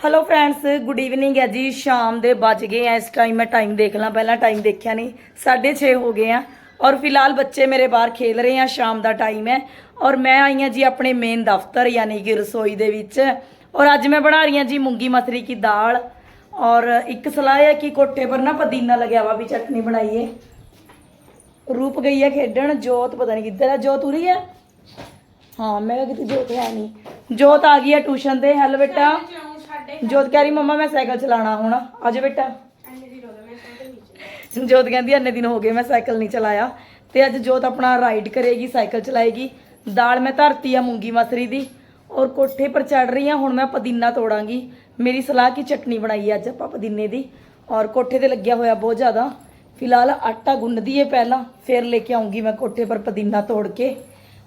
Hello friends good evening ਹੈ ਜੀ ਸ਼ਾਮ ਦੇ ਵੱਜ ਗਏ ਆ। ਇਸ ਟਾਈਮ ਮੈਂ ਟਾਈਮ ਦੇਖ ਲਾਂ। ਪਹਿਲਾਂ ਟਾਈਮ ਦੇਖਿਆ ਨਹੀਂ 6:30 ਹੋ ਗਏ ਆ। ਔਰ ਫਿਲਹਾਲ ਬੱਚੇ ਮੇਰੇ ਬਾਹਰ ਖੇਲ ਰਹੇ ਆ। ਸ਼ਾਮ ਦਾ ਟਾਈਮ ਹੈ। ਔਰ ਮੈਂ ਆਈ ਹਾਂ ਜੀ ਆਪਣੇ ਮੇਨ ਦਫ਼ਤਰ, ਯਾਨੀ ਕਿ ਰਸੋਈ ਦੇ ਵਿੱਚ। ਔਰ ਅੱਜ ਮੈਂ ਬਣਾ ਰਹੀ ਹਾਂ ਜੀ ਮੂੰਗੀ ਮਸਰੀ ਕੀ ਦਾਲ। ਔਰ ਇੱਕ ਸਲਾਹ ਹੈ ਕਿ ਕੋਠੇ ਪਰ ਨਾ ਪਦੀਨਾ ਲੱਗਿਆ ਵਾ ਵੀ ਚਟਨੀ ਬਣਾਈਏ। ਰੂਪ ਗਈ ਹੈ ਖੇਡਣ। ਜੋਤ ਪਤਾ ਨਹੀਂ ਕਿੱਧਰ ਹੈ ਜੋਤ ਉਰੀ ਹੈ ਹਾਂ, ਮੈਂ ਕਿਤੇ ਜੋਤ ਹੈ ਨਹੀਂ ਜੋਤ ਆ ਗਈ ਹੈ ਟਿਊਸ਼ਨ ਤੇ। ਹੈਲੋ ਬੇਟਾ। ਜੋਤ ਕਹਿ ਰਹੀ, ਮੰਮਾ ਮੈਂ ਸਾਈਕਲ ਚਲਾਣਾ ਹੁਣ। ਆਜੋ ਬੇਟਾ। ਜੋਤ ਕਹਿੰਦੀ, ਇੰਨੇ ਦਿਨ ਹੋ ਗਏ ਮੈਂ ਸਾਈਕਲ ਨਹੀਂ ਚਲਾਇਆ। ਤੇ ਅੱਜ ਜੋਤ ਆਪਣਾ ਰਾਈਡ ਕਰੇਗੀ, ਸਾਈਕਲ ਚਲਾਏਗੀ। ਦਾਲ ਮੈਂ ਧਰਤੀ ਆ ਮੂੰਗੀ ਮਸਰੀ ਦੀ। ਔਰ ਕੋਠੇ ਪਰ ਚੜ ਰਹੀ ਆ, ਹੁਣ ਮੈਂ ਪੁਦੀਨਾ ਤੋੜਾਂਗੀ। ਮੇਰੀ ਸਲਾਹ ਕੀ ਚਟਨੀ ਬਣਾਈ ਅੱਜ ਆਪਾਂ ਪੁਦੀਨੇ ਦੀ। ਔਰ ਕੋਠੇ ਤੇ ਲੱਗਿਆ ਹੋਇਆ ਬਹੁਤ ਜ਼ਿਆਦਾ। ਫਿਲਹਾਲ ਆਟਾ ਗੁੰਨਦੀ ਏ ਪਹਿਲਾਂ, ਫਿਰ ਲੈ ਕੇ ਆਉਂਗੀ ਮੈਂ ਕੋਠੇ ਪਰ ਪੁਦੀਨਾ ਤੋੜ ਕੇ।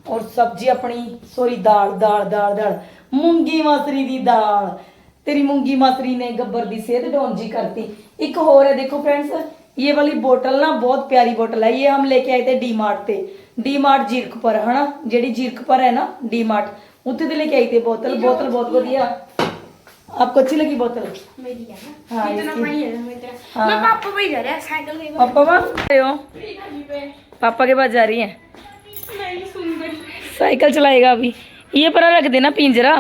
ਔਰ ਸਬਜ਼ੀ ਆਪਣੀ, ਸੋਰੀ ਦਾਲ ਦਾਲ ਦਾਲ ਦਾਲ। ਮੂੰਗੀ ਮਸਰੀ ਦੀ ਦਾਲ। तेरी मूँगी मसरी ने गब्बर दी सेहत डाउन जी करती एक और है देखो फ्रेंड्स ये वाली बोतल ना बहुत प्यारी बोतल है ये हम लेके आए थे डी मार्ट ते डी मार्ट जीरकपुर है ना जेडी जीरकपुर है ना डी मार्ट उत्थे ते लेके आई थे बोतल बोतल बहुत बढ़िया आपको अच्छी लगी बोतल है पापा जा के पास जा रही है साइकिल चलाएगा अभी ये परा रख देना पिंजरा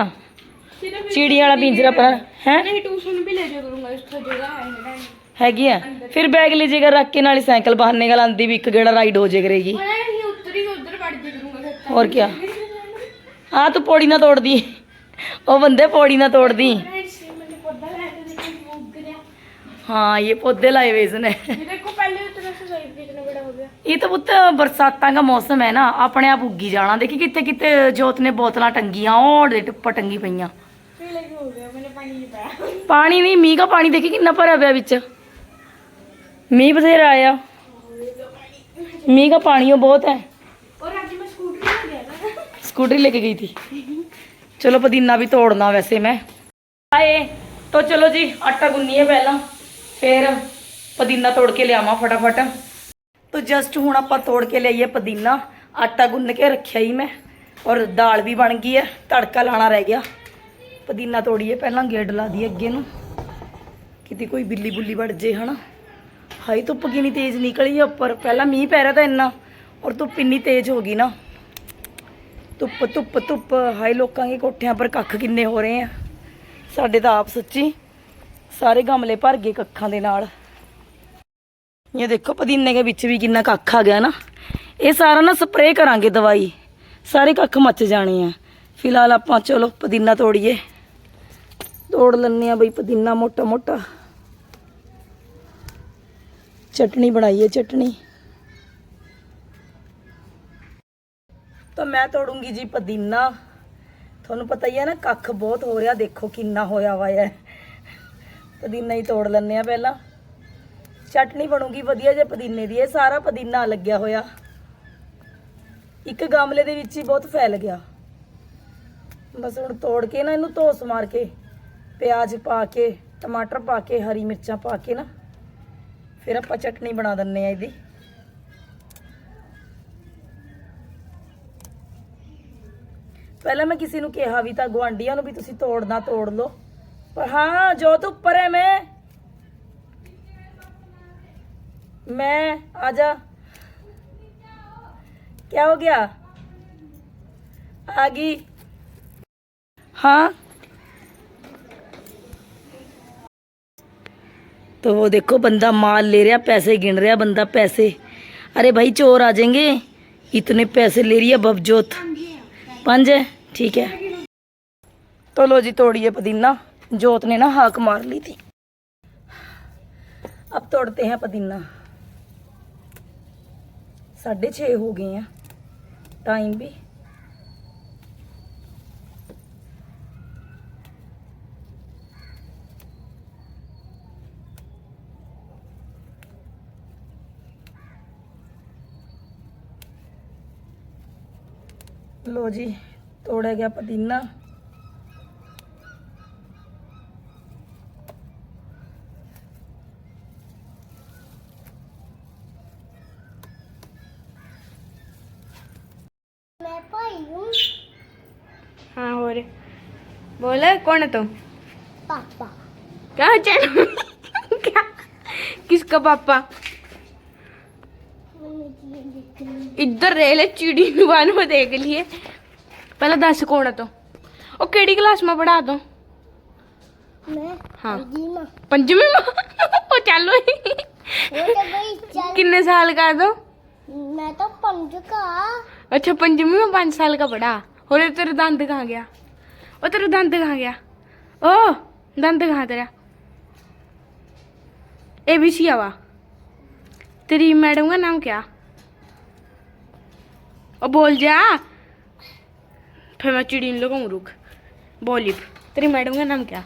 सिर्फ चिड़ी वाला पिंजरा परा है नहीं ट्यूशन भी ले जा करूंगा इसका जगह है ना हैगी है फिर बैग लीजिएगा रख के नाली साइकिल बाहर निकल आंदी भी एक गेड़ा राइड हो जाए करेगी मैं ये उधर ही उधर पड़ जा करूंगा फिर और क्या हाँ तू पौड़ी ना तोड़ दी ਉਹ ਬੰਦੇ ਪੌੜੀ ਨਾ ਤੋੜਦੀ फ्रेंड्स मैंने पौधा लाया था लेकिन वो उग गया हाँ ये पौधे लाए हुए इसने ये देखो पहले इतना सा साइज कितना बड़ा हो गया ਇਹ ਤਾਂ ਪੁੱਤ ਬਰਸਾਤਾਂ ਦਾ ਮੌਸਮ ਹੈ ਨਾ ਆਪਣੇ ਆਪ ਉੱਗੀ ਜਾਣਾ ਦੇਖੀ ਕਿੱਥੇ ਕਿੱਥੇ ਪਾਣੀ ਪਿਆ। ਪਾਣੀ ਨਹੀਂ ਮੀਂਹ ਦਾ ਪਾਣੀ ਦੇਖੀ ਕਿੰਨਾ ਭਰਿਆ ਪਿਆ ਵਿੱਚ। ਮੀਂਹ ਬਥੇਰਾ ਆਇਆ। ਮੀਂਹ ਦਾ ਪਾਣੀ ਉਹ ਬਹੁਤ ਹੈ। ਔਰ ਅੱਜ ਮੈਂ ਸਕੂਟਰੀ ਲੈ ਗਿਆ ਨਾ। ਸਕੂਟਰੀ ਲੈ ਕੇ ਗਈ ਥੀ ਚਲੋ ਪਦੀਨਾ ਵੀ ਤੋੜਨਾ ਵੈਸੇ ਮੈਂ। ਆਏ ਤੋ ਚਲੋ ਜੀ ਆਟਾ ਗੁੰਨੀਏ ਪਹਿਲਾਂ। ਫਿਰ ਪਦੀਨਾ ਤੋੜ ਕੇ ਲਿਆਵਾਂ ਫਟਾਫਟ। ਤੋ ਜਸਟ ਹੁਣ ਆਪਾਂ ਤੋੜ ਕੇ ਲਈਏ ਪਦੀਨਾ। ਆਟਾ ਗੁੰਨ ਕੇ ਰੱਖਿਆ ਹੀ ਮੈਂ। ਔਰ ਦਾਲ ਵੀ ਬਣ ਗਈ ਹੈ। ਤੜਕਾ ਲਾਣਾ ਰਹਿ ਗਿਆ। ਪੁਦੀਨਾ ਤੋੜੀਏ, ਪਹਿਲਾਂ ਗੇੜ ਲਾ ਦਈਏ ਅੱਗੇ ਨੂੰ। ਕਿਤੇ ਕੋਈ ਬਿੱਲੀ ਬੁੱਲੀ ਵੜ ਜੇ ਹਨਾ। ਹਾਈ ਧੁੱਪ ਕਿੰਨੀ ਤੇਜ਼ ਨਿਕਲੀ ਆ ਉੱਪਰ। ਪਹਿਲਾਂ ਮੀਂਹ ਪੈ ਰਿਹਾ ਤਾਂ ਇੰਨਾ, ਔਰ ਧੁੱਪ ਇੰਨੀ ਤੇਜ਼ ਹੋ ਗਈ ਨਾ। ਧੁੱਪ ਧੁੱਪ ਧੁੱਪ। ਹਾਏ, ਲੋਕਾਂ ਦੇ ਕੋਠਿਆਂ ਪਰ ਕੱਖ ਕਿੰਨੇ ਹੋ ਰਹੇ ਆ। ਸਾਡੇ ਤਾਂ ਆਪ ਸੱਚੀ ਸਾਰੇ ਗਮਲੇ ਭਰ ਗਏ ਕੱਖਾਂ ਦੇ ਨਾਲ। ਇਹ ਦੇਖੋ, ਪੁਦੀਨੇ ਦੇ ਵਿੱਚ ਵੀ ਕਿੰਨਾ ਕੱਖ ਆ ਗਿਆ ਨਾ। ਇਹ ਸਾਰਾ ਨਾ ਸਪਰੇਅ ਕਰਾਂਗੇ ਦਵਾਈ। ਸਾਰੇ ਕੱਖ ਮੱਚ ਜਾਣੇ ਆ। ਫਿਲਹਾਲ ਆਪਾਂ, ਚਲੋ, ਪੁਦੀਨਾ ਤੋੜੀਏ। ਤੋੜ ਲੈਣੇ ਆ ਬਈ ਪੁਦੀਨਾ ਮੋਟਾ ਮੋਟਾ। ਚਟਣੀ ਬਣਾਈਏ ਚਟਣੀ। ਤਾਂ ਮੈਂ ਤੋੜੂੰਗੀ ਜੀ ਪੁਦੀਨਾ। ਤੁਹਾਨੂੰ ਪਤਾ ਹੀ ਹੈ ਨਾ, ਕੱਖ ਬਹੁਤ ਹੋ ਰਿਹਾ, ਦੇਖੋ ਕਿੰਨਾ ਹੋਇਆ ਵਾ ਹੈ ਪੁਦੀਨਾ ਹੀ ਤੋੜ ਲੈਣੇ ਆ ਪਹਿਲਾਂ। ਚਟਨੀ ਬਣੂਗੀ ਵਧੀਆ ਜੇ ਪੁਦੀਨੇ ਦੀ, ਇਹ ਸਾਰਾ ਪੁਦੀਨਾ ਲੱਗਿਆ ਹੋਇਆ। ਇੱਕ ਗਮਲੇ ਦੇ ਵਿੱਚ ਹੀ ਬਹੁਤ ਫੈਲ ਗਿਆ। ਬਸ ਹੁਣ ਤੋੜ ਕੇ ਨਾ ਇਹਨੂੰ ਧੋਸ ਮਾਰ ਕੇ ਪਿਆਜ਼ ਪਾ ਕੇ ਟਮਾਟਰ ਪਾ ਕੇ ਹਰੀ ਮਿਰਚਾਂ ਪਾ ਕੇ ਨਾ ਫਿਰ ਆਪਾਂ ਚਟਨੀ ਬਣਾ ਦਿੰਨੇ ਆ ਇਹਦੀ ਪਹਿਲਾਂ ਮੈਂ ਕਿਸੇ ਨੂੰ ਕਿਹਾ ਵੀ ਤਾਂ ਗਵਾਂਡੀਆਂ ਨੂੰ ਵੀ ਤੁਸੀਂ ਤੋੜਨਾ ਤੋੜ ਲਓ ਪਰ ਹਾਂ ਜੋ ਤੂੰ ਉੱਪਰ ਹੈ ਮੈਂ ਮੈਂ ਆ ਜਾ क्या हो गया आ गई हाँ तो वो देखो बंदा माल ले रहा पैसे गिन रहा बंदा पैसे अरे भाई चोर आ जाएंगे इतने पैसे ले रही है बबजोत पंज है ठीक है तो लो जी तोड़िए पुदीना जोत ने ना हाक मार ली थी अब तोड़ते हैं पुदीना साढ़े छः हो गए हैं टाइम भी लो जी तोड़ा गया पुदीना हाँ और बोला कौन है तुम पापा क्या क्या किसका पापा ਇੱਧਰ ਰਹਿ ਲੈ ਚਿੜੀ ਨੂੰ ਬਾਨ ਮੈਂ ਦੇਖ ਲਈਏ ਪਹਿਲਾਂ ਦੱਸ ਕੌਣ ਆ ਤੂੰ ਉਹ ਕਿਹੜੀ ਕਲਾਸ ਮੈਂ ਪੜਾ ਦੋ मैं हाँ जी माँ ਪੰਜਵੀਂ ਮਾਂ ਉਹ ਚੱਲੋ वो तो भाई चल कितने साल का है तो मैं तो पंज का अच्छा पंचमी में पाँच साल का पढ़ा और ये तेरा दंद कहाँ गया ओ तेरा दंद कहाँ गया ओ दंद कहाँ तेरा ए बी सी आवा तेरी मैडम का नाम क्या ओ बोल जा फिर मैं चिड़ी लगाऊं रुक बोली तेरी मैडम का नाम क्या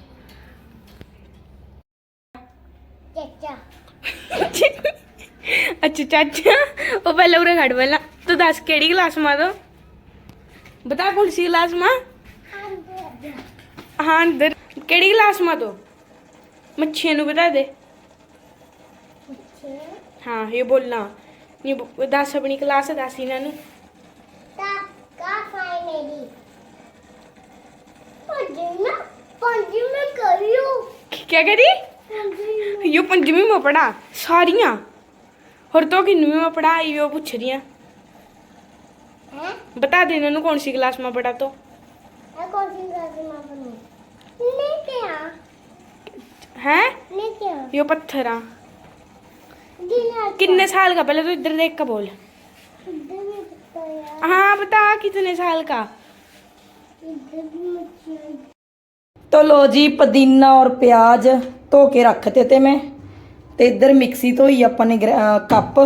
चाचा अच्छा चाचा वो पहले उरे खड़ पहला तू दस केड़ी क्लास में तो बता कौन सी क्लास में हाँ अंदर केड़ी क्लास में तो मच्छियों ਨੂੰ बता दे हाँ ये बोलना ये ब- दस अपनी क्लास दस ਇਹਨਾਂ ਨੂੰ ता का फाइनली पंज ना पंज में करियो क्या कह रही पंज यो पंजवीं में पढ़ा सारियां और तो किन्नवीं में पढ़ा यो पूछ रही हैं हैं बता दे इन्होंने कौन सी क्लास में पढ़ा तो मैं कौन सी क्लास में बनूं लेके आ हैं लेके आ यो पत्थर आ गिना कितने साल का पहले तो इधर देख कर बोल इधर भी पता यार हाँ बता कितने साल का इधर भी मच्छी ਤੋ ਲੋ ਜੀ ਪੁਦੀਨਾ ਔਰ ਪਿਆਜ਼ ਧੋ ਕੇ ਰੱਖਤੇ ਤੇ ਮੈਂ ਤੇ ਇੱਧਰ ਮਿਕਸੀ ਧੋਈ ਆਪਾਂ ਨੇ ਗ੍ਰੈ- ਅਹ ਕੱਪ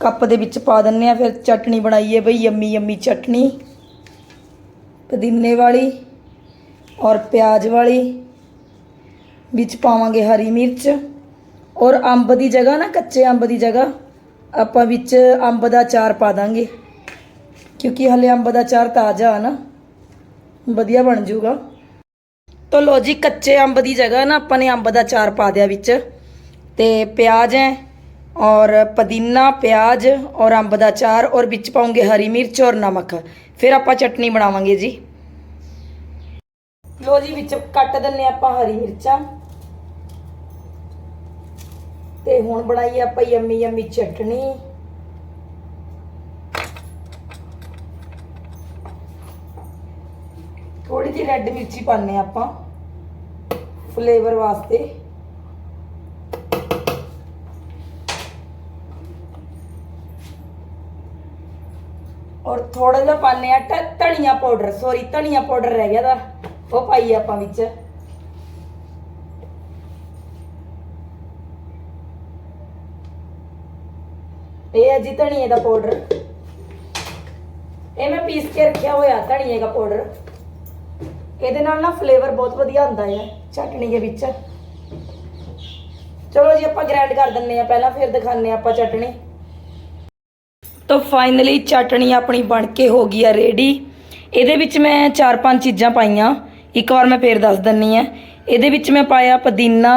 ਕੱਪ ਦੇ ਵਿੱਚ ਪਾ ਦਿੰਨੇ ਆ ਫਿਰ ਚਟਣੀ ਬਣਾਈਏ ਬਈ ਯੰਮੀ ਯੰਮੀ ਚਟਣੀ ਪੁਦੀਨੇ ਵਾਲੀ ਔਰ ਪਿਆਜ਼ ਵਾਲੀ ਵਿੱਚ ਪਾਵਾਂਗੇ ਹਰੀ ਮਿਰਚ ਔਰ ਅੰਬ ਦੀ ਜਗ੍ਹਾ ਨਾ ਕੱਚੇ ਅੰਬ ਦੀ ਜਗ੍ਹਾ ਆਪਾਂ ਵਿੱਚ ਅੰਬ ਦਾ ਚਾਰ ਪਾ ਦਾਂਗੇ ਕਿਉਂਕਿ ਹਲੇ ਅੰਬ ਦਾ ਚਾਰ ਤਾਜ਼ਾ ਆ ਨਾ, ਵਧੀਆ ਬਣ ਜਾਊਗਾ। ਤੋ ਲੋ ਜੀ, ਕੱਚੇ ਅੰਬ ਦੀ ਜਗ੍ਹਾ ਨਾ ਆਪਾਂ ਨੇ ਅੰਬ ਦਾ ਚਾਰ ਪਾ ਦਿਆ ਵਿੱਚ। ਤੇ ਪਿਆਜ਼ ਹੈ ਔਰ ਪੁਦੀਨਾ, ਪਿਆਜ਼ ਔਰ ਅੰਬ ਦਾ ਚਾਰ, ਔਰ ਵਿੱਚ ਪਾਉਂਗੇ ਹਰੀ ਮਿਰਚ ਔਰ ਨਮਕ। ਫਿਰ ਆਪਾਂ ਚਟਨੀ ਬਣਾਵਾਂਗੇ ਜੀ। ਲੋ ਜੀ, ਵਿੱਚ ਕੱਟ ਦਿੰਨੇ ਆਪਾਂ ਹਰੀ ਮਿਰਚਾਂ। ਤੇ ਹੁਣ ਬਣਾਈਏ ਆਪਾਂ ਯੰਮੀ ਯੰਮੀ ਚਟਨੀ। ਥੋੜੀ ਜਿਹੀ ਰੈੱਡ ਮਿਰਚੀ ਪਾਣੇ ਆਪਾਂ ਫਲੇਵਰ ਵਾਸਤੇ। ਔਰ ਥੋੜਾ ਜਿਹਾ ਪਾਣੇ ਆ ਧਨੀਆ ਪਾਊਡਰ ਸੌਰੀ ਧਨੀਆ ਪਾਊਡਰ ਰਹਿ ਗਿਆ ਦਾ, ਉਹ ਪਾਈਏ ਆਪਾਂ ਵਿੱਚ। ਇਹ ਹੈ ਜੀ ਧਨੀਏ ਦਾ ਪਾਊਡਰ ਇਹ ਮੈਂ ਪੀਸ ਕੇ ਰੱਖਿਆ ਹੋਇਆ ਧਨੀਏ ਦਾ ਪਾਊਡਰ ਇਹਦੇ ਨਾਲ ਨਾ ਫਲੇਵਰ ਬਹੁਤ ਵਧੀਆ ਆਉਂਦਾ ਹੈ ਚਟਣੀ ਦੇ ਵਿੱਚ। ਚਲੋ ਜੀ, ਆਪਾਂ ਗ੍ਰੈਂਡ ਕਰ ਦਿੰਨੇ ਆ ਪਹਿਲਾਂ, ਫਿਰ ਦਿਖਾਉਂਦੇ ਆ ਆਪਾਂ ਚਟਣੀ ਤਾਂ ਫਾਈਨਲੀ ਚਟਣੀ ਆਪਣੀ ਬਣ ਕੇ ਹੋ ਗਈ ਆ ਰੈਡੀ ਇਹਦੇ ਵਿੱਚ ਮੈਂ ਚਾਰ ਪੰਜ ਚੀਜ਼ਾਂ ਪਾਈਆਂ। ਇੱਕ ਵਾਰ ਮੈਂ ਫੇਰ ਦੱਸ ਦਿੰਨੀ ਆ ਇਹਦੇ ਵਿੱਚ ਮੈਂ ਪਾਇਆ ਪੁਦੀਨਾ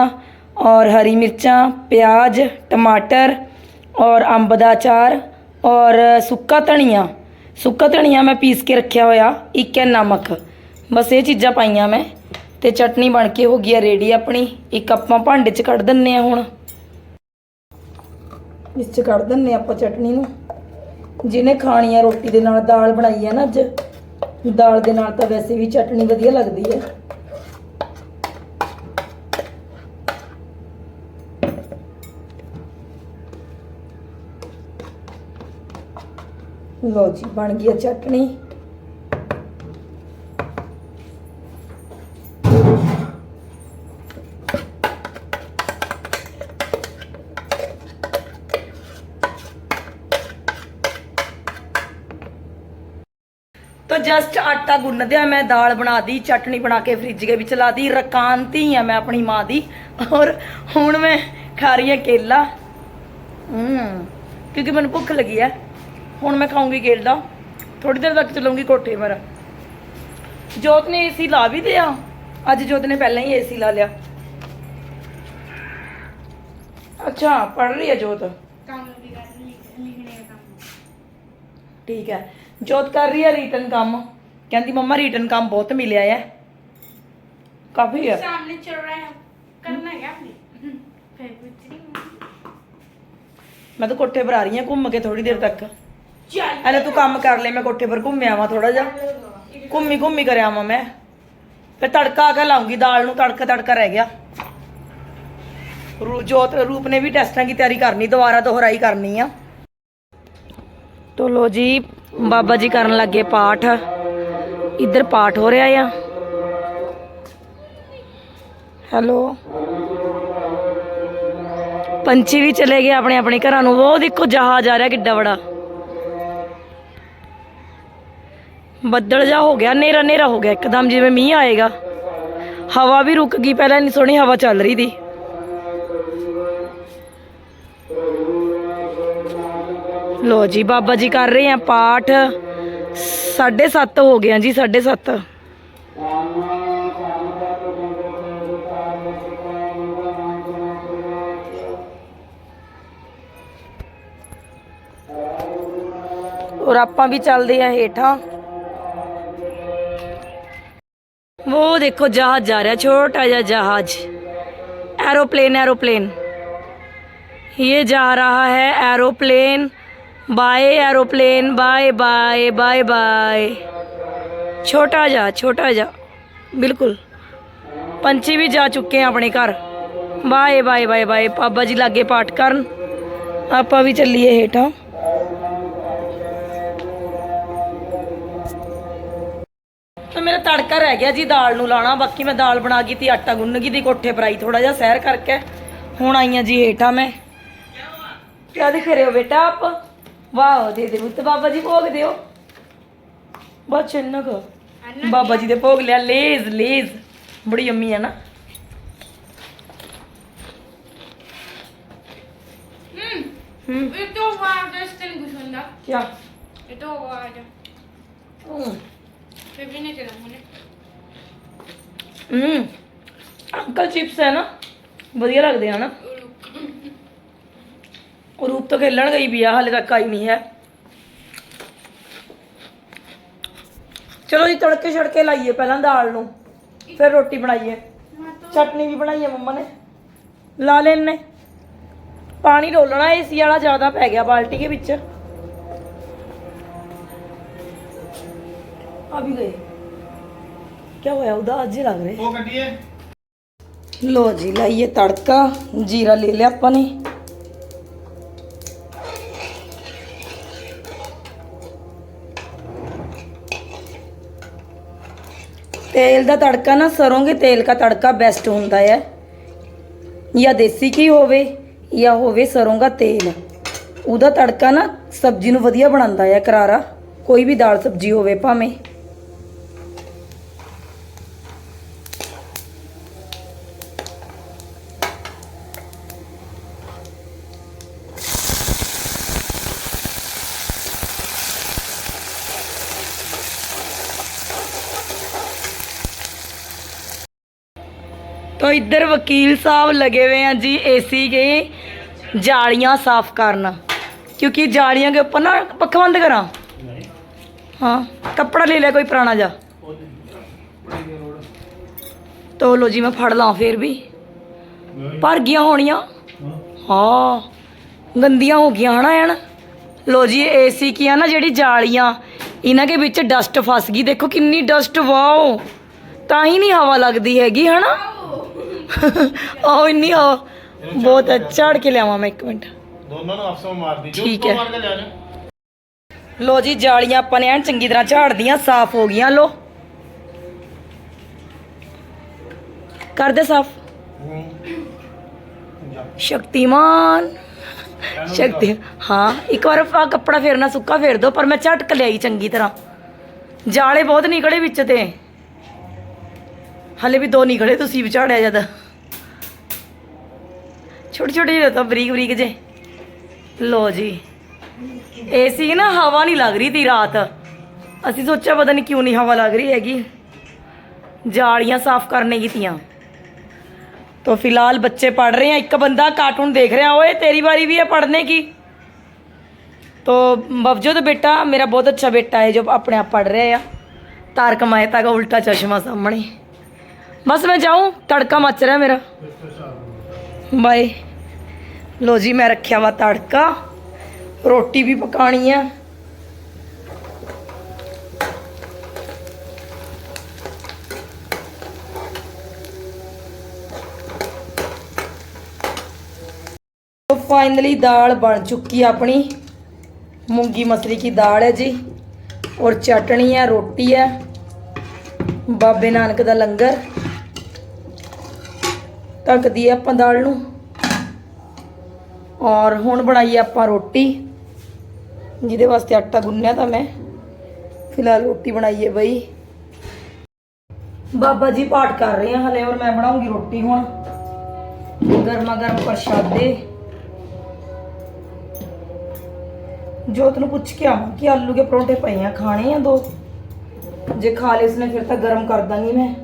ਔਰ ਹਰੀ ਮਿਰਚਾਂ, ਪਿਆਜ਼, ਟਮਾਟਰ ਔਰ ਅੰਬ ਦਾ ਅਚਾਰ ਔਰ ਸੁੱਕਾ ਧਨੀਆ। ਸੁੱਕਾ ਧਨੀਆ ਮੈਂ ਪੀਸ ਕੇ ਰੱਖਿਆ ਹੋਇਆ। ਇੱਕ ਹੈ ਨਮਕ। ਬਸ ਇਹ ਚੀਜ਼ਾਂ ਪਾਈਆਂ ਮੈਂ ਤੇ ਚਟਨੀ ਬਣ ਕੇ ਹੋ ਗਈ ਆ ਰੈਡੀ ਆਪਣੀ। ਇੱਕ ਆਪਾਂ ਭਾਂਡੇ 'ਚ ਕੱਢ ਦਿੰਨੇ ਆ ਹੁਣ। ਇਸ 'ਚ ਕੱਢ ਦਿੰਨੇ ਆ ਆਪਾਂ ਚਟਨੀ ਨੂੰ। ਜਿਹਨੇ ਖਾਣੀ ਆ ਰੋਟੀ ਦੇ ਨਾਲ ਦਾਲ ਬਣਾਈ ਹੈ ਨਾ ਅੱਜ, ਦਾਲ ਦੇ ਨਾਲ ਤਾਂ ਵੈਸੇ ਵੀ ਚਟਨੀ ਵਧੀਆ ਲੱਗਦੀ ਹੈ ਲੋ ਜੀ, ਬਣ ਗਈ ਆ ਚਟਨੀ। ਜਸਟ ਆਟਾ ਗੁੰਨਦਿਆ ਮੈਂ ਦਾਲ ਬਣਾ ਦੀ ਚਟਣੀ ਬਣਾ ਕੇ ਫ੍ਰਿਜ ਦੇ ਵਿੱਚ ਲਾ ਦੀ ਰਕਾਨਤੀ ਆ ਮੈਂ ਆਪਣੀ ਮਾਂ ਦੀ। ਔਰ ਹੁਣ ਮੈਂ ਖਾ ਰਹੀ ਆ ਕੇਲਾ। ਹੂੰ ਕਿਉਂਕਿ ਮੈਨੂੰ ਭੁੱਖ ਲੱਗੀ ਆ ਹੁਣ ਮੈਂ ਖਾਉਂਗੀ ਕੇਲਾ। ਥੋੜੀ ਦੇਰ ਤੱਕ ਚਲਾਉਂਗੀ ਕੋਠੇ ਮੇਰਾ ਜੋਤ ਨੇ ਏਸੀ ਲਾ ਵੀ ਦਿਆ ਅੱਜ ਜੋਤ ਨੇ ਪਹਿਲਾਂ ਹੀ ਏਸੀ ਲਾ ਲਿਆ। ਅੱਛਾ ਪੜ ਰਹੀ ਆ ਜੋਤ? ਕੰਮ ਵੀ ਕਰ ਲਿਖਣੇ ਕੰਮ। ਠੀਕ ਹੈ ਜੋਤ ਕਰ ਰਹੀ ਹੈ ਰਿਟਨ ਕੰਮ ਕਹਿੰਦੀ ਮੰਮਾ ਰਿਟਨ ਕੰਮ ਬਹੁਤ ਮਿਲਿਆ ਹੈ ਕਾਫੀ ਹੈ सामने चल रहा है करना क्या आपने फिर कुछ नहीं ਮੈਂ ਤਾਂ ਕੋਠੇ ਪਰ ਆ ਰਹੀ ਹਾਂ ਘੁੰਮ ਕੇ ਥੋੜੀ ਦੇਰ ਤੱਕ चल ਐਲੇ ਤੂੰ ਕੰਮ ਕਰ ਲੈ ਮੈਂ ਕੋਠੇ ਪਰ ਘੁੰਮਿਆ ਆਵਾਂ ਥੋੜਾ ਜਿਹਾ ਘੁੰਮੀ ਘੁੰਮੀ ਕਰ ਆਵਾਂ ਮੈਂ ਫਿਰ ਤੜਕਾ ਆ ਕੇ ਲਾਉਂਗੀ ਦਾਲ ਨੂੰ ਤੜਕਾ ਤੜਕਾ ਰਹਿ ਗਿਆ ਰੂ- ਜੋਤ ਰੂਪ ਨੇ ਵੀ ਟੈਸਟਾਂ ਦੀ ਤਿਆਰੀ ਕਰਨੀ ਦੁਬਾਰਾ ਦੁਹਰਾਈ ਕਰਨੀ ਆ ਤੋ ਲੋ ਜੀ ਬਾਬਾ ਜੀ ਕਰਨ ਲੱਗੇ ਪਾਠ। ਇੱਧਰ ਪਾਠ ਹੋ ਰਿਹਾ ਆ। ਹੈਲੋ। ਪੰਛੀ ਵੀ ਚਲੇ ਗਏ ਆਪਣੇ ਆਪਣੇ ਘਰਾਂ ਨੂੰ। ਉਹ ਦੇਖੋ ਜਹਾਜ਼ ਆ ਰਿਹਾ ਕਿੱਡਾ ਬੜਾ ਬੱਦਲ ਜਾ ਹੋ ਗਿਆ ਨੇਰਾ ਨੇਰਾ ਹੋ ਗਿਆ। ਇੱਕਦਮ ਜਿਵੇਂ ਮੀਂਹ ਆਏਗਾ। ਹਵਾ ਵੀ ਰੁਕ ਗਈ। ਪਹਿਲਾਂ ਇੰਨੀ ਸੋਹਣੀ ਹਵਾ ਚੱਲ ਰਹੀ ਦੀ ਲੋ ਜੀ ਬਾਬਾ ਜੀ ਕਰ ਰਹੇ ਆ ਪਾਠ 7:30 ਹੋ ਗਿਆ ਜੀ 7:30 ਔਰ ਆਪਾਂ ਵੀ ਚੱਲਦੇ ਆ ਹੇਠਾਂ ਉਹ ਦੇਖੋ ਜਹਾਜ਼ ਜਾ ਰਿਹਾ ਛੋਟਾ ਜਿਹਾ ਜਹਾਜ਼ एरोप्लेन एरोप्लेन ये जा रहा है aeroplane bye aeroplane bye bye bye bye ਛੋਟਾ ਜਾ ਛੋਟਾ ਜਾ ਬਿਲਕੁਲ ਪੰਛੀ ਵੀ ਜਾ ਚੁੱਕੇ ਆ ਆਪਣੇ ਘਰ bye bye bye bye Baba ji ਲਾਗੇ ਪਾਠ ਕਰਨ ਆਪਾਂ ਵੀ ਚੱਲੀਏ ਹੇਠਾਂ ਤੇ ਮੇਰਾ ਤੜਕਾ ਰਹਿ ਗਿਆ ਜੀ ਦਾਲ ਨੂੰ ਲਾਣਾ ਬਾਕੀ ਮੈਂ ਦਾਲ ਬਣਾ ਗਈ ਤੀ ਆਟਾ ਗੁੰਨ ਗਈ ਤੀ ਕੋਠੇ ਪਰ ਆਈ ਥੋੜਾ ਜਿਹਾ ਸੈਰ ਕਰਕੇ ਹੁਣ ਆਈਆਂ ਜੀ ਹੇਠਾਂ ਮੈਂ ਕਿਆ ਦਿਖ ਰਹੇ ਹੋ ਬੇਟਾ ਆਪ ਵਾਓ ਦੇ ਦੇ ਪੁੱਤ ਬਾਬਾ ਜੀ ਭੋਗ ਦਿਓ। ਬਸ ਇੰਨਾ ਬਾਬਾ ਜੀ ਦੇ ਭੋਗ ਲਿਆ ਲੇਜ਼ ਲੇਜ਼। ਬੜੀ ਅੰਮੀ ਆ ਨਾ। ਹੂੰ ਇਹ ਤੋਂ ਵਾਰ ਇਸ ਤਰ੍ਹਾਂ ਕੁਝ ਹੁੰਦਾ। ਕੀ ਇਹ ਤੋਂ ਵਾਰ ਹੂੰ। ਤੇ ਵੀ ਨਹੀਂ ਤੇਰਾ ਹੂੰ। ਅੰਕਲ ਚਿਪਸ ਹੈ ਨਾ ਵਧੀਆ ਲੱਗਦੇ ਆ ਨਾ। ਉਹ ਰੂਪ ਤੋਂ ਖੇਲਣ ਗਈ ਵੀ ਆ ਹਾਲੇ ਤੱਕ ਆਈ ਨਹੀਂ ਹੈ। ਚਲੋ ਜੀ ਤੜਕੇ ਛੜਕੇ ਲਾਈਏ ਪਹਿਲਾਂ ਦਾਲ ਨੂੰ ਫਿਰ ਰੋਟੀ ਬਣਾਈਏ। ਚਟਨੀ ਵੀ ਬਣਾਈਏ ਮੰਮਾ ਨੇ। ਲਾ ਲੈਣੇ ਪਾਣੀ ਡੋਲਣਾ ਏਸੀ ਵਾਲਾ ਜ਼ਿਆਦਾ ਪੈ ਗਿਆ ਬਾਲਟੀ ਦੇ ਵਿੱਚ। ਆ ਵੀ ਗਏ। ਕੀ ਹੋਇਆ ਉਦਾਸ ਜਿਹੇ ਲੱਗ ਰਹੇ। ਉਹ ਕੱਢੀਏ। ਲੋ ਜੀ ਲਾਈਏ ਤੜਕਾ ਜੀਰਾ ਲੈ ਲਿਆ ਆਪਾਂ ਨੇ। ਤੇਲ ਦਾ ਤੜਕਾ ਨਾ ਸਰੋਂ ਕੇ ਤੇਲ ਦਾ ਤੜਕਾ ਬੈਸਟ ਹੁੰਦਾ ਹੈ। ਜਾਂ ਦੇਸੀ ਘੀ ਹੋਵੇ ਜਾਂ ਹੋਵੇ ਸਰੋਂ ਦਾ ਤੇਲ। ਉਹਦਾ ਤੜਕਾ ਨਾ ਸਬਜ਼ੀ ਨੂੰ ਵਧੀਆ ਬਣਾਉਂਦਾ ਹੈ ਕਰਾਰਾ। ਕੋਈ ਵੀ ਦਾਲ ਸਬਜ਼ੀ ਹੋਵੇ ਭਾਵੇਂ। तो इधर वकील साहब लगे हुए हैं जी एसी के जालियां साफ करना क्योंकि जालियां के ऊपर ना पक्का बंद करा हाँ कपड़ा ले लिया कोई पुराना जा तो लो जी मैं फड़ ला फिर भी भर गया होनियां हाँ गंदियां हो गया हना है ना लो जी एसी की है ना ਜਿਹੜੀ ਜਾਲੀਆਂ ਇਹਨਾਂ ਦੇ ਵਿੱਚ ਡਸਟ ਫਸ ਗਈ ਦੇਖੋ ਕਿੰਨੀ ਡਸਟ ਵਾਓ ਤਾਂ ਹੀ ਨਹੀਂ ਹਵਾ ਲੱਗਦੀ ਹੈਗੀ ਹਨਾ ਆਹ ਇੰਨੀ ਹਵਾ ਬਹੁਤ ਝਾੜ ਕੇ ਲਿਆਵਾਂ ਮੈਂ ਇੱਕ ਮਿੰਟ। ਦੋਨਾਂ ਨੂੰ ਆਪਸ ਵਿੱਚ ਮਾਰਦੀ ਜੋ ਠੀਕ ਹੈ। ਮਾਰ ਕੇ ਲੈ ਜਾ ਲੋ ਜੀ ਜਾਲੀਆਂ ਆਪਾਂ ਨੇ ਐਨ ਚੰਗੀ ਤਰ੍ਹਾਂ ਝਾੜਦੀਆਂ ਸਾਫ਼ ਹੋ ਗਈਆਂ ਲੋ ਕਰਦੇ ਸਾਫ਼। ਸ਼ਕਤੀਮਾਨ। ਸ਼ਕਤੀ ਹਾਂ ਇੱਕ ਵਾਰ ਆ ਕੱਪੜਾ ਫੇਰਨਾ ਸੁੱਕਾ ਫੇਰ ਦੋ ਪਰ ਮੈਂ ਝਟਕ ਲਿਆਈ ਚੰਗੀ ਤਰ੍ਹਾਂ। ਜਾਲੇ ਬਹੁਤ ਨਿਕਲੇ ਵਿੱਚ ਤੇ। ਹਲੇ ਵੀ ਦੋ ਨਿਕਲੇ ਤੁਸੀਂ ਵਿਚਾੜਿਆ ਜਦ ਛੋਟੇ ਛੋਟੇ ਜਿਹੇ ਤਾਂ ਬਰੀਕ ਬਰੀਕ ਜੇ ਲੋ ਜੀ ਏਸੀ ਨਾ ਹਵਾ ਨਹੀਂ ਲੱਗ ਰਹੀ ਤੀ ਰਾਤ ਅਸੀਂ ਸੋਚਿਆ ਪਤਾ ਨਹੀਂ ਕਿਉਂ ਨਹੀਂ ਹਵਾ ਲੱਗ ਰਹੀ ਹੈਗੀ ਜਾਲੀਆਂ ਸਾਫ਼ ਕਰਨੇ ਕੀ ਤੀਆਂ तो फिलहाल बच्चे पढ़ रहे हैं एक बंदा कार्टून देख रहा है ओए तेरी बारी भी है पढ़ने की तो बवजो तो बेटा मेरा बहुत अच्छा बेटा है जो अपने आप पढ़ रहे हैं तारक मेहता का उल्टा चश्मा सामने ਬਸ ਮੈਂ ਜਾਊਂ ਤੜਕਾ ਮੱਚ ਰਿਹਾ ਮੇਰਾ ਬਾਏ ਲੋ ਜੀ ਮੈਂ ਰੱਖਿਆ ਵਾ ਤੜਕਾ ਰੋਟੀ ਵੀ ਪਕਾਣੀ ਆ तो फाइनली दाल बन चुकी है अपनी मूंगी मसरी की दाल है जी और चटनी है रोटी है ਬਾਬੇ ਨਾਨਕ ਦਾ ਲੰਗਰ ਢੱਕ ਦਈਏ ਆਪਾਂ ਦਾਲ ਨੂੰ। ਔਰ ਹੁਣ ਬਣਾਈਏ ਆਪਾਂ ਰੋਟੀ। ਜਿਹਦੇ ਵਾਸਤੇ ਆਟਾ ਗੁੰਨਿਆ ਤਾਂ ਮੈਂ। ਫਿਲਹਾਲ ਰੋਟੀ ਬਣਾਈਏ ਬਈ। ਬਾਬਾ ਜੀ ਪਾਠ ਕਰ ਰਹੇ ਆ ਹਲੇ ਔਰ ਮੈਂ ਬਣਾਉਂਗੀ ਰੋਟੀ ਹੁਣ। ਗਰਮਾ ਗਰਮ ਪ੍ਰਸ਼ਾਦੇ। ਜੋਤ ਨੂੰ ਪੁੱਛ ਕੇ ਆਵਾਂ ਕਿ ਆਲੂ ਕੇ ਪਰੌਂਠੇ ਪਏ ਆ, ਖਾਣੇ ਆ ਦੋ? ਜੇ ਖਾ ਲਏ ਉਸਨੇ ਫਿਰ ਤਾਂ ਗਰਮ ਕਰ ਦਾਂਗੀ ਮੈਂ।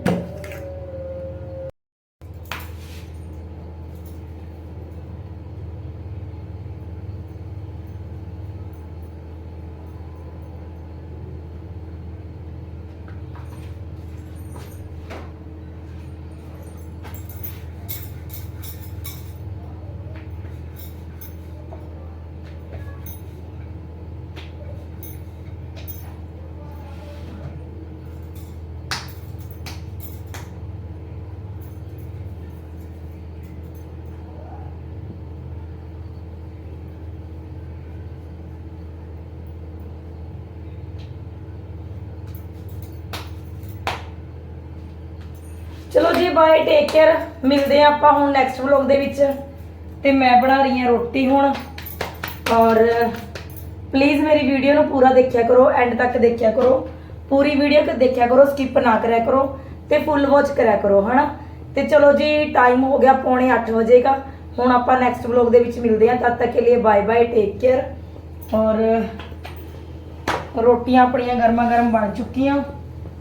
ਚਲੋ ਜੀ ਬਾਏ ਟੇਕ ਕੇਅਰ ਮਿਲਦੇ ਆ ਆਪਾਂ ਹੁਣ ਨੈਕਸਟ ਵਲੌਗ ਦੇ ਵਿੱਚ। ਤੇ ਮੈਂ ਬਣਾ ਰਹੀ ਹਾਂ ਰੋਟੀ ਹੁਣ। ਔਰ ਪਲੀਜ਼ ਮੇਰੀ ਵੀਡੀਓ ਨੂੰ ਪੂਰਾ ਦੇਖਿਆ ਕਰੋ ਐਂਡ ਤੱਕ ਦੇਖਿਆ ਕਰੋ। ਪੂਰੀ ਵੀਡੀਓ ਕਿ ਦੇਖਿਆ ਕਰੋ ਸਕਿਪ ਨਾ ਕਰਿਆ ਕਰੋ ਤੇ ਫੁੱਲ ਵਾਚ ਕਰਿਆ ਕਰੋ, ਹਨਾ? ਤੇ ਚਲੋ ਜੀ ਟਾਈਮ ਹੋ ਗਿਆ ਪੌਣੇ 8 ਵਜੇ ਦਾ। ਹੁਣ ਆਪਾਂ ਨੈਕਸਟ ਵਲੌਗ ਦੇ ਵਿੱਚ ਮਿਲਦੇ ਹਾਂ। ਤਦ ਤੱਕ ਕੇ ਲਈ ਬਾਏ ਬਾਏ ਟੇਕ ਕੇਅਰ ਔਰ ਰੋਟੀਆਂ ਆਪਣੀਆਂ ਗਰਮਾ ਗਰਮ ਬਣ ਚੁੱਕੀਆਂ।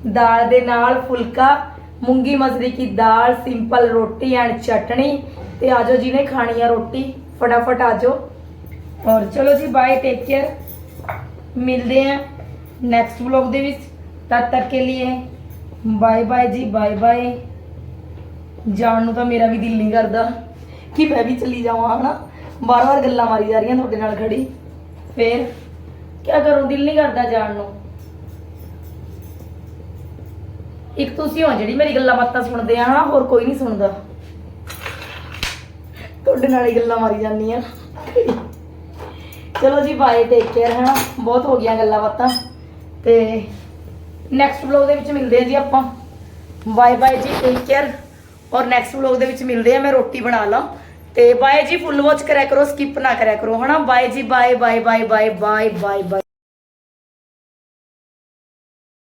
ਦਾਲ ਦੇ ਨਾਲ ਫੁਲਕਾ ਮੂੰਗੀ ਮਸਰੀ ਕੀ ਦਾਲ ਸਿੰਪਲ ਰੋਟੀ ਐਂਡ ਚਟਣੀ ਤੇ ਆਜੋ ਜਿਹਨੇ ਖਾਣੀ ਆ ਰੋਟੀ, ਫਟਾਫਟ ਆਜੋ ਔਰ ਚਲੋ ਜੀ ਬਾਏ ਟੇਕ ਕੇਅਰ ਮਿਲਦੇ ਆ ਨੈਕਸਟ ਵਲੌਗ ਦੇ ਵਿੱਚ। ਤਦ ਤੱਕ ਕੇ ਲਈ ਬਾਏ ਬਾਏ ਜੀ ਬਾਏ ਬਾਏ ਜਾਣ ਨੂੰ ਤਾਂ ਮੇਰਾ ਵੀ ਦਿਲ ਨਹੀਂ ਕਰਦਾ ਕਿ ਮੈਂ ਵੀ ਚਲੀ ਜਾਵਾਂ, ਹਨਾ? ਬਾਰ ਬਾਰ ਗੱਲਾਂ ਮਾਰੀ ਜਾ ਰਹੀਆਂ ਤੁਹਾਡੇ ਨਾਲ ਖੜੀ। ਫੇਰ ਕਿਆ ਕਰੂੰ, ਦਿਲ ਨਹੀਂ ਕਰਦਾ ਜਾਣ ਨੂੰ। ਇੱਕ ਤੁਸੀਂ ਹੋ ਜਿਹੜੀ ਮੇਰੀ ਗੱਲਾਂ ਬਾਤਾਂ ਸੁਣਦੇ ਆ, ਹਨਾ? ਹੋਰ ਕੋਈ ਨਹੀਂ ਸੁਣਦਾ। ਤੁਹਾਡੇ ਨਾਲ ਹੀ ਗੱਲਾਂ ਮਾਰੀ ਜਾਂਦੀਆਂ ਚਲੋ ਜੀ ਬਾਏ ਟੇਕ ਕੇਅਰ ਹੈ ਨਾ ਬਹੁਤ ਹੋ ਗਈਆਂ ਗੱਲਾਂ ਬਾਤਾਂ। ਤੇ ਨੈਕਸਟ ਵਲੌਗ ਦੇ ਵਿੱਚ ਮਿਲਦੇ ਆ ਜੀ ਆਪਾਂ। ਬਾਏ ਬਾਏ ਜੀ ਟੇਕ ਕੇਅਰ ਔਰ ਨੈਕਸਟ ਵਲੌਗ ਦੇ ਵਿੱਚ ਮਿਲਦੇ ਆ, ਮੈਂ ਰੋਟੀ ਬਣਾ ਲਾਂ। ਤੇ ਬਾਏ ਜੀ ਫੁੱਲ ਵਾਚ ਕਰਿਆ ਕਰੋ ਸਕਿਪ ਨਾ ਕਰਿਆ ਕਰੋ, ਹਨਾ? ਬਾਏ ਜੀ bye bye bye bye bye bye bye